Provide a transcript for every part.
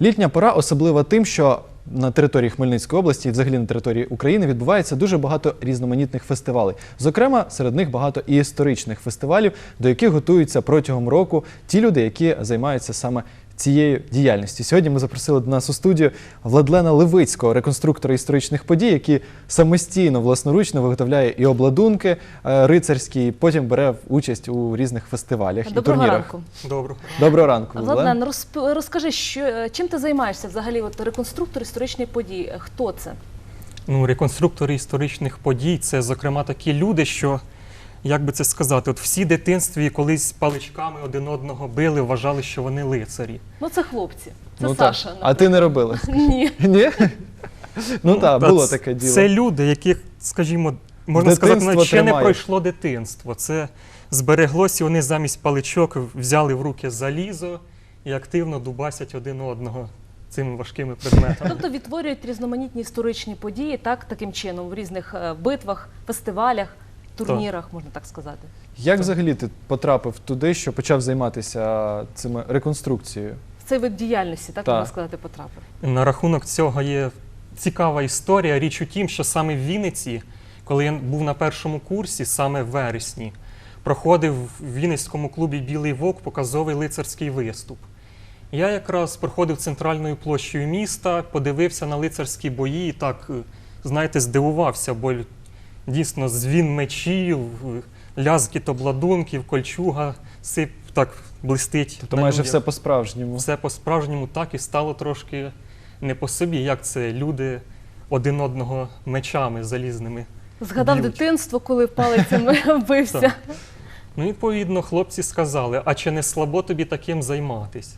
Літня пора особлива тим, що на території Хмельницької області і взагалі на території України відбувається дуже багато різноманітних фестивалей. Зокрема, серед них багато і історичних фестивалів, до яких готуються протягом року ті люди, які займаються саме цією діяльністю. Сьогодні ми запросили до нас у студію Владлена Левицького, реконструктора історичних подій, який самостійно власноручно виготовляє і обладунки е, рицарські, і потім бере участь у різних фестивалях і Доброго турнірах. ранку. Доброго. Доброго ранку, Владлен. Владлен, розп- розкажи, що, е, чим ти займаєшся взагалі? От реконструктор історичної події. Е, Хто це? Ну, реконструктори історичних подій це, зокрема, такі люди, що, як би це сказати, от всі дитинстві колись паличками один одного били, вважали, що вони лицарі. Ну, це хлопці. Це Ну, так. Саша. А ти не робила? Ні. Ні? Ну так, та було таке діло. Це люди, яких, скажімо, можна сказати, Дитинство навіть ще не тримає. пройшло дитинство. Це збереглося, вони замість паличок взяли в руки залізо і активно дубасять один одного цими важкими предметами. Тобто відтворюють різноманітні історичні події так, таким чином в різних е, битвах, фестивалях, турнірах, можна так сказати. Як взагалі ти потрапив туди, що почав займатися цими реконструкцією? В цей вид діяльності, так, Так. можна сказати, потрапив. На рахунок цього є цікава історія. Річ у тім, що саме в Вінниці, коли я був на першому курсі, саме в вересні, проходив в Вінницькому клубі Білий Вовк показовий лицарський виступ. Я якраз проходив центральною площею міста, подивився на лицарські бої і так, е, знаєте, здивувався, бо дійсно звін мечів, лязкіт обладунків, кольчуга сип так блистить. Тобто на майже людях все по-справжньому. все по-справжньому так і стало трошки не по собі, як це люди один одного мечами залізними. Згадав Б'ють. дитинство, коли палицями бився. Так. Ну, відповідно, хлопці сказали: а чи не слабо тобі таким займатись?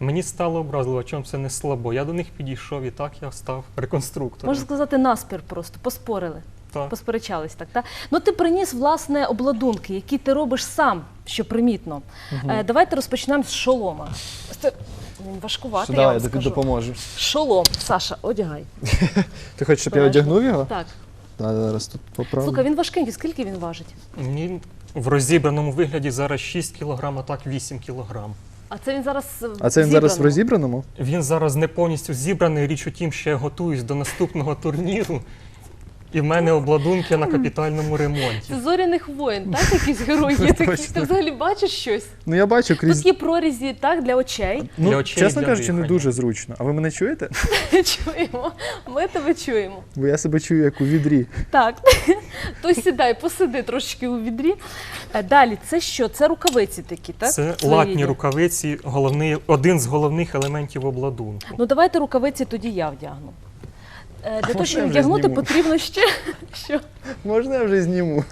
Мені стало образливо, чому це не слабо. Я до них підійшов і так я став реконструктором. Можна сказати, наспір просто поспорили, Так. посперечались так. Та? Ну ти приніс власне обладунки, які ти робиш сам, що примітно. Е, давайте розпочнемо з шолома. Це він я вам скажу. допоможу. Шолом, Саша, одягай. Ти хочеш, щоб я одягнув його? Так. Так, зараз тут поправлю. Слухай, він важкенький, скільки він важить? Він в розібраному вигляді зараз 6 кг, а так 8 кг. А це він зараз. е, А це він зараз в розібраному? Він зараз не повністю зібраний. Річ у тім, що я готуюсь до наступного турніру, і в мене обладунки на капітальному ремонті. Це зоряних воїн, так? Якісь герої є такі. Ти взагалі бачиш щось? Ну я бачу крізь. Тут є прорізі так для очей. Ну, Для очей, чесно для кажучи, не дихання. дуже зручно. А ви мене чуєте? Чуємо. Ми тебе чуємо. Бо я себе чую як у відрі. Так, то сідай, посиди трошки у відрі. Е, Далі, це що? Це рукавиці такі, так? Це латні рукавиці, головний, один з головних елементів обладунку. Ну давайте рукавиці тоді я вдягну. Е, Для того, щоб я вдягнути, зніму? потрібно ще. Що? Можна я вже зніму?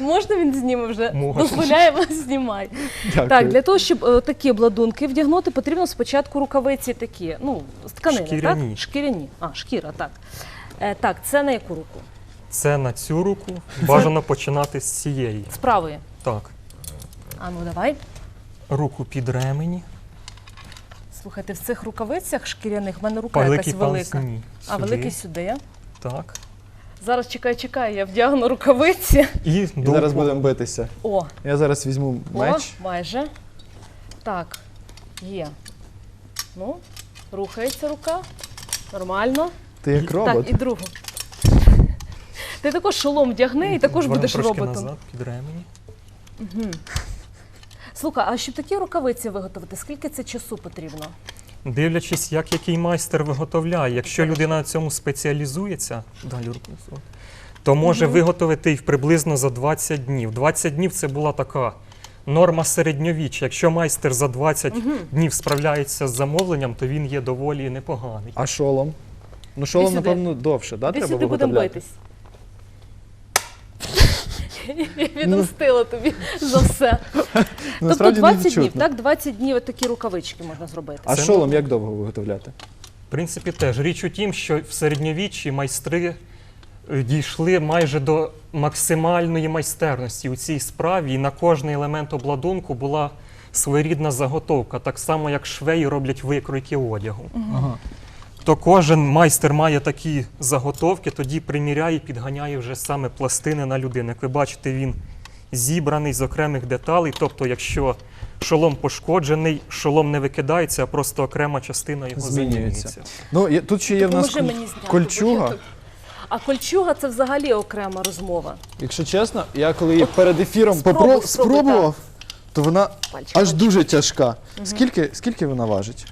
Можна він зніме вже? Можна. Дозволяємо, знімай. Дякую. Так, для того, щоб е, такі обладунки вдягнути, потрібно спочатку рукавиці такі, ну, з тканини, Шкіряні. так? Шкіряні. А, шкіра, так. Е, так, це на яку руку? Це на цю руку бажано починати з цієї. З правої. Так, А ну давай. руку під ремені, Слухайте, в цих рукавицях шкіряних в мене рука великий якась велика. ні. А Сюди. великий сюди. Так. Зараз чекай, чекай, я вдягну рукавиці. І І довго- зараз будемо битися. О, Я зараз візьму меч. О, майже. Так, є. Ну, рухається рука. Нормально. Ти як робот. Так, і другу. Ти також шолом вдягни і також Верну будеш трошки роботом. назад, під ремені. Слухай, а щоб такі рукавиці виготовити, скільки це часу потрібно? Дивлячись, як який майстер виготовляє. Якщо людина на цьому спеціалізується, далі руку то може виготовити їх приблизно за 20 днів. 20 днів це була така норма середньовіччя. Якщо майстер за 20 днів справляється з замовленням, то він є доволі непоганий. А шолом? Ну, шолом, напевно, довше, да, Ти треба сюди будемо битись. Я відомстила тобі за все. Тобто Насправді 20 днів, так? 20 днів такі рукавички можна зробити. А шолом як довго виготовляти? В принципі, теж річ у тім, що в середньовіччі майстри е, дійшли майже до максимальної майстерності у цій справі, і на кожний елемент обладунку була своєрідна заготовка, так само як швеї роблять викройки одягу. Ага. То кожен майстер має такі заготовки, тоді приміряє підганяє вже саме пластини на людину. Як ви бачите, він зібраний з окремих деталей. Тобто, якщо шолом пошкоджений, шолом не викидається, а просто окрема частина його Змінюється. замінюється. Ну, є- тут ще є в нас Допоможи мені зняти, кольчуга. бо я тут- А кольчуга це взагалі окрема розмова. Якщо чесно, я коли її перед ефіром Спробуй, попро- спробуй, спробував, то вона Пальчиком. аж дуже тяжка. Скільки, скільки вона важить?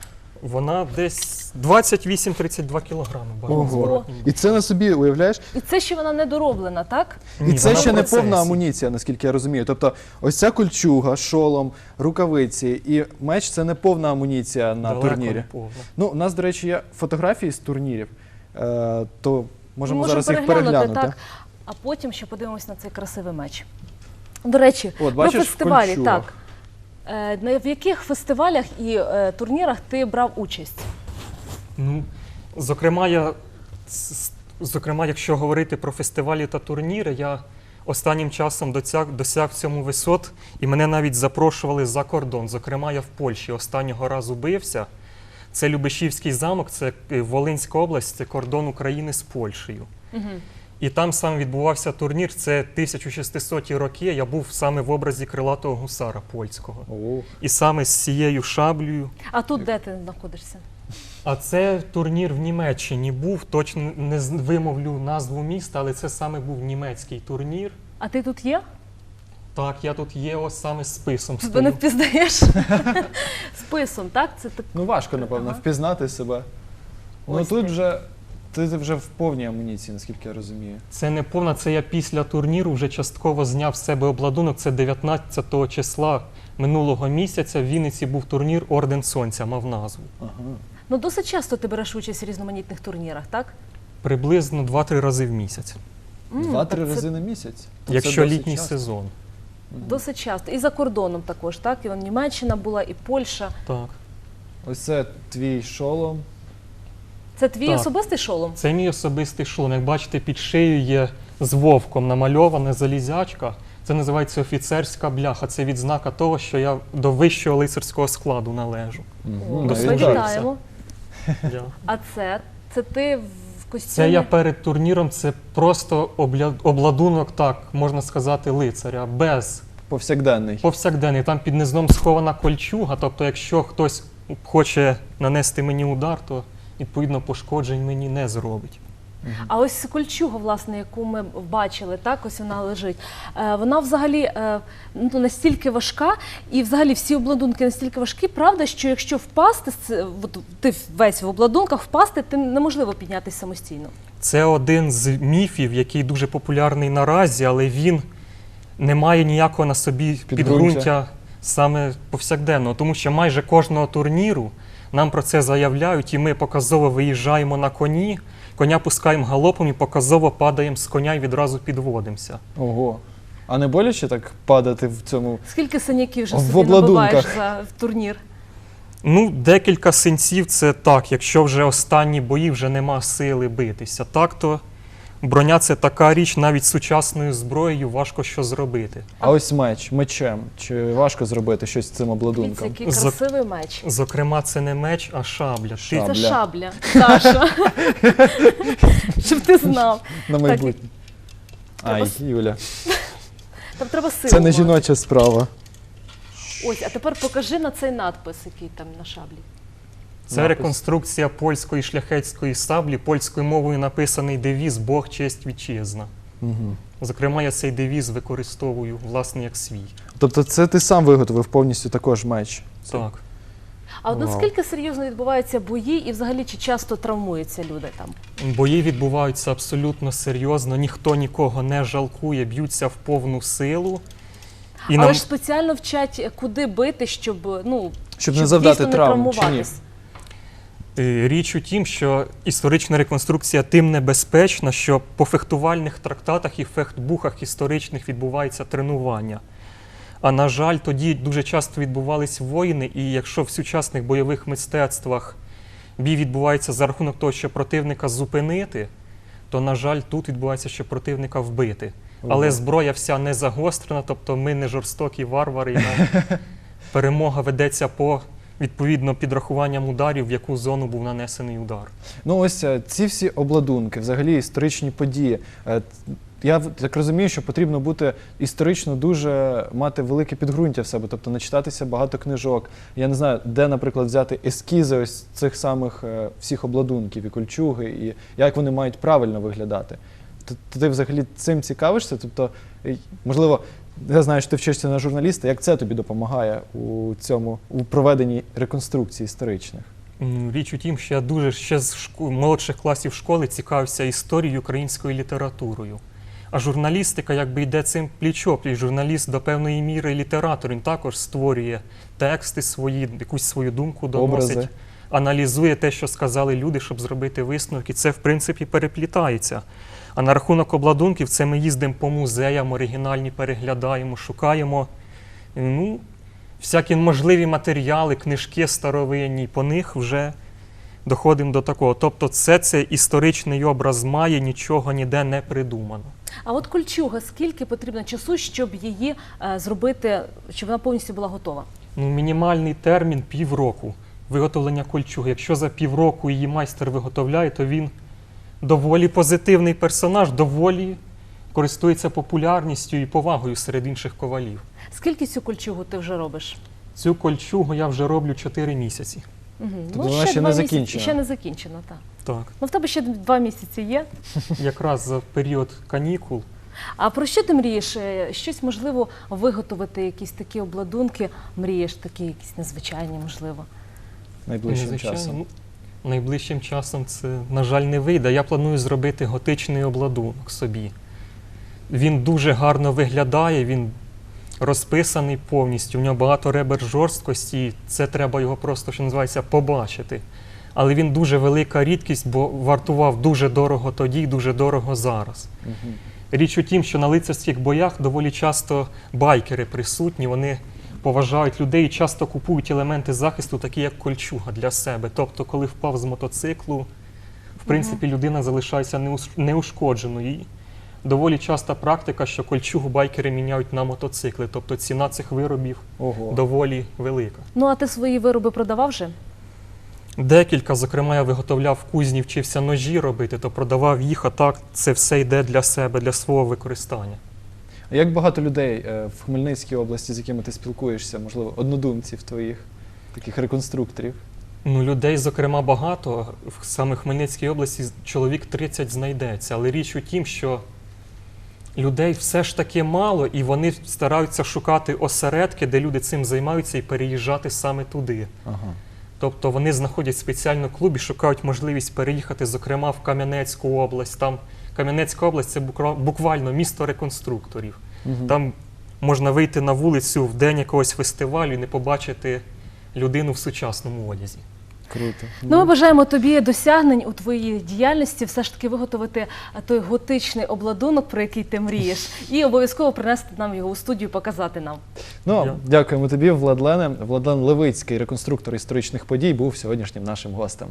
Вона десь 28-32 кілограми. бажано Ого. І це на собі, уявляєш? І це ще вона недороблена, так? І Ні, це вона ще в не процесі. повна амуніція, наскільки я розумію. Тобто, ось ця кольчуга, шолом, рукавиці і меч це не повна амуніція на Далеко турнірі. не повна. Ну, у нас, до речі, є фотографії з турнірів, е, то можемо зараз їх переглянути, так, а потім ще подивимось на цей красивий меч. До речі, От, бачиш, про в фестивалі, кольчугах. так. Е, в яких фестивалях і е, турнірах ти брав участь? Ну, зокрема, я, зокрема, якщо говорити про фестивалі та турніри, я останнім часом досяг, досяг цьому висот, і мене навіть запрошували за кордон. Зокрема, я в Польщі останнього разу бився. Це Любешівський замок, це е, Волинська область, це кордон України з Польщею. І там саме відбувався турнір. Це 1600-ті роки. Я був саме в образі крилатого гусара польського. І саме з цією шаблею. А тут де ти знаходишся? А це турнір в Німеччині був. Точно не вимовлю назву міста, але це саме був німецький турнір. А ти тут є? Так, я тут є ось саме з списом. Тебе не впізнаєш? Списом, так? Це так. Ну важко, напевно, впізнати себе. Ну тут вже ти вже в повній амуніції, наскільки я розумію. Це не повна, це я після турніру вже частково зняв з себе обладунок. Це 19 числа минулого місяця в Вінниці був турнір Орден Сонця, мав назву. Ага. Ну досить часто ти береш участь в різноманітних турнірах, так? Приблизно 2-3 рази в місяць, М, Два-три так це рази на місяць. То це якщо досить літній часто. сезон. Досить часто. І за кордоном також, так? І он Німеччина була, і Польща. Так. Ось це твій шолом. Це твій Так. особистий шолом? Це мій особистий шолом. Як бачите, під шиєю є з вовком намальована залізячка. Це називається офіцерська бляха. Це відзнака того, що я до вищого лицарського складу належу. О, Мгм, До Ми служився. навіть так. вітаємо. А це? Це ти в костюмі? Це я перед турніром, це просто обля- обладунок, так можна сказати, лицаря, без Повсякденний. повсякденний. Там під низом схована кольчуга. Тобто, якщо хтось хоче нанести мені удар, то відповідно пошкоджень мені не зробить. А ось кольчуга, власне, яку ми бачили, так ось вона лежить. Е, вона взагалі е, ну, настільки важка, і взагалі всі обладунки настільки важкі. Правда, що якщо впасти, з це- от ти весь в обладунках, впасти, ти неможливо піднятися самостійно. Це один з міфів, який дуже популярний наразі, але він не має ніякого на собі Підґрунтя. підґрунтя саме повсякденного, тому що майже кожного турніру нам про це заявляють, і ми показово виїжджаємо на коні, коня пускаємо галопом і показово падаємо з коня і відразу підводимося. Ого. А не боляче так падати в цьому? Скільки синяків вже В собі обладунках. за в турнір? Ну, декілька синців це так, якщо вже останні бої вже нема сили битися. Так то броня це така річ, навіть сучасною зброєю важко що зробити. А ось меч, мечем. Чи важко зробити щось з цим Дивіться, обладунком? який За- красивий меч. Зокрема, це не меч, а шабля. Ти- Шабля. Це шабля, Саша. Щоб ти знав. На майбутнє. Ай, Юля, Там треба силу. це не мати. жіноча справа. Ось, а тепер покажи на цей надпис, який там на шаблі. Це Напис. реконструкція польської шляхетської саблі. Польською мовою написаний девіз Бог, честь, вітчизна. Угу. Зокрема, я цей девіз використовую власне як свій. Тобто це ти сам виготовив повністю також меч. Так. А от Вау. наскільки серйозно відбуваються бої, і взагалі чи часто травмуються люди там? Бої відбуваються абсолютно серйозно, ніхто нікого не жалкує, б'ються в повну силу. І Але нам ж спеціально вчать, куди бити, щоб ну Щоб не завдати дійсно не травм, чи ні? травмуватись. Е, Річ у тім, що історична реконструкція тим небезпечна, що по фехтувальних трактатах і фехтбухах історичних відбувається тренування. А на жаль, тоді дуже часто відбувались воїни, і якщо в сучасних бойових мистецтвах бій відбувається за рахунок того, що противника зупинити, то, на жаль, тут відбувається, що противника вбити. Але зброя вся не загострена, тобто ми не жорстокі варвари, і перемога ведеться по відповідно підрахуванням ударів, в яку зону був нанесений удар. Ну ось е, ці всі обладунки, взагалі історичні події. Е, я так розумію, що потрібно бути історично дуже мати велике підґрунтя в себе, тобто начитатися багато книжок. Я не знаю, де, наприклад, взяти ескізи ось цих самих е, всіх обладунків і кольчуги, і як вони мають правильно виглядати. Ти, ти взагалі цим цікавишся? Тобто, можливо, я знаю, що ти вчишся на журналіста. Як це тобі допомагає у цьому у проведенні реконструкцій історичних? Річ у тім, що я дуже ще з шку- молодших класів школи цікавився історією українською літературою. А журналістика якби йде цим пліч-опліч. Журналіст до певної міри літератор. Він також створює тексти свої, якусь свою думку доносить, Образи. аналізує те, що сказали люди, щоб зробити висновки. Це, в принципі, переплітається. А на рахунок обладунків, це ми їздимо по музеям, оригінальні переглядаємо, шукаємо. Ну, всякі можливі матеріали, книжки старовинні, по них вже доходимо до такого. Тобто, це, це історичний образ має, нічого ніде не придумано. А от кольчуга, скільки потрібно часу, щоб її е, зробити, щоб вона повністю була готова? Ну, мінімальний термін півроку виготовлення кольчуги. Якщо за півроку її майстер виготовляє, то він доволі позитивний персонаж, доволі користується популярністю і повагою серед інших ковалів. Скільки цю кольчугу ти вже робиш? Цю кольчугу я вже роблю 4 місяці. Угу. Тобто вона ще не закінчена? Ще не закінчена, так. Так, Ну в тебе ще два місяці є. якраз за період канікул. А про що ти мрієш? Е, Щось можливо виготовити, якісь такі обладунки, мрієш такі, якісь незвичайні, можливо. Найближчим часом. Найближчим часом це, на жаль, не вийде. Я планую зробити готичний обладунок собі. Він дуже гарно виглядає, він розписаний повністю. У нього багато ребер жорсткості, і це треба його просто, що називається, побачити. Але він дуже велика рідкість, бо вартував дуже дорого тоді і дуже дорого зараз. Річ у тім, що на лицарських боях доволі часто байкери присутні, вони поважають людей і часто купують елементи захисту, такі як кольчуга для себе. Тобто, коли впав з мотоциклу, в принципі, людина залишається неушкодженою. Доволі часта практика, що кольчугу байкери міняють на мотоцикли. Тобто ціна цих виробів Ого. доволі велика. Ну а ти свої вироби продавав вже? Декілька, зокрема, я виготовляв в кузні, вчився ножі робити, то продавав їх, а так це все йде для себе, для свого використання. А як багато людей е, в Хмельницькій області, з якими ти спілкуєшся, можливо, однодумців твоїх, таких реконструкторів? Ну, людей, зокрема, багато. В саме Хмельницькій області чоловік 30 знайдеться. Але річ у тім, що людей все ж таки мало, і вони стараються шукати осередки, де люди цим займаються, і переїжджати саме туди. Ага. Тобто вони знаходять спеціально клуб і шукають можливість переїхати, зокрема, в Кам'янецьку область. Там Кам'янецька область це буквально місто реконструкторів. Мгм. Там можна вийти на вулицю в день якогось фестивалю і не побачити людину в сучасному одязі. Круто. Ну, ми бажаємо тобі досягнень у твоїй діяльності, все ж таки виготовити той готичний обладунок, про який ти мрієш, і обов'язково принести нам його у студію, показати нам. Ну, дякуємо тобі, Владлене. Владлен Левицький, реконструктор історичних подій, був сьогоднішнім нашим гостем.